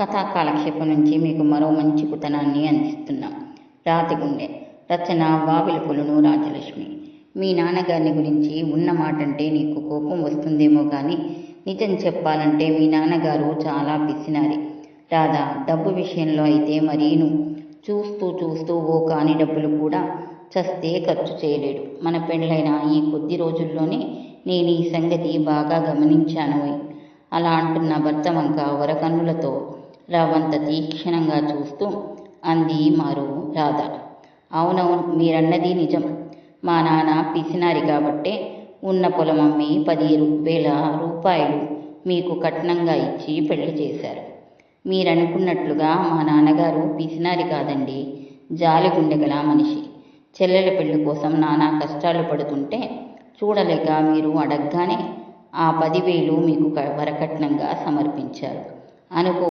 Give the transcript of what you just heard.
కథా కాలక్షేపం నుంచి మీకు మరో మంచి కుతనాన్ని అందిస్తున్నాం. రాతి గుండె రచన వావిలపులను రాజలక్ష్మి. మీ నాన్నగారిని గురించి ఉన్న మాట అంటే నీకు కోపం వస్తుందేమో కానీ నిజం చెప్పాలంటే మీ నాన్నగారు చాలా పిసినారి. రాధా డబ్బు విషయంలో అయితే మరీను. చూస్తూ చూస్తూ ఓ కాని డబ్బులు కూడా చస్తే ఖర్చు చేయలేడు. మన పెళ్ళైన ఈ కొద్ది రోజుల్లోనే నేను ఈ సంగతి బాగా గమనించాను అలా అంటున్న భర్త వంక వరకన్నులతో రావంత తీక్షణంగా చూస్తూ అంది మారు రాధ. అవునవును మీరన్నది నిజం. మా నాన్న పిసినారి కాబట్టే ఉన్న పొలం అమ్మి పది వేల రూపాయలు మీకు కట్నంగా ఇచ్చి పెళ్ళి చేశారు. మీరనుకున్నట్లుగా మా నాన్నగారు పిసినారి కాదండి జాలి గుండెగల మనిషి. చెల్లెల పెళ్ళి కోసం నానా కష్టాలు పడుతుంటే చూడలేక మీరు అడగగానే ఆ పదివేలు మీకు క- వరకట్నంగా సమర్పించారు. అనుకో